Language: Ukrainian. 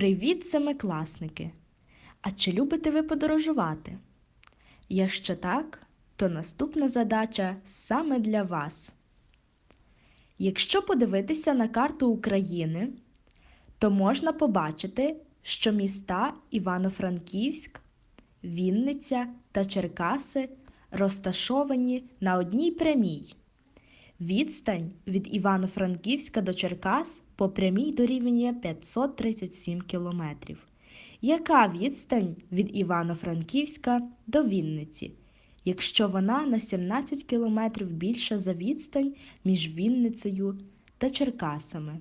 Привіт, семикласники! А чи любите ви подорожувати? Якщо так, то наступна задача саме для вас. Якщо подивитися на карту України, то можна побачити, що міста Івано-Франківськ, Вінниця та Черкаси розташовані на одній прямій. Відстань від Івано-Франківська до Черкас по прямій дорівнює 537 кілометрів. Яка відстань від Івано-Франківська до Вінниці, якщо вона на 17 кілометрів більша за відстань між Вінницею та Черкасами?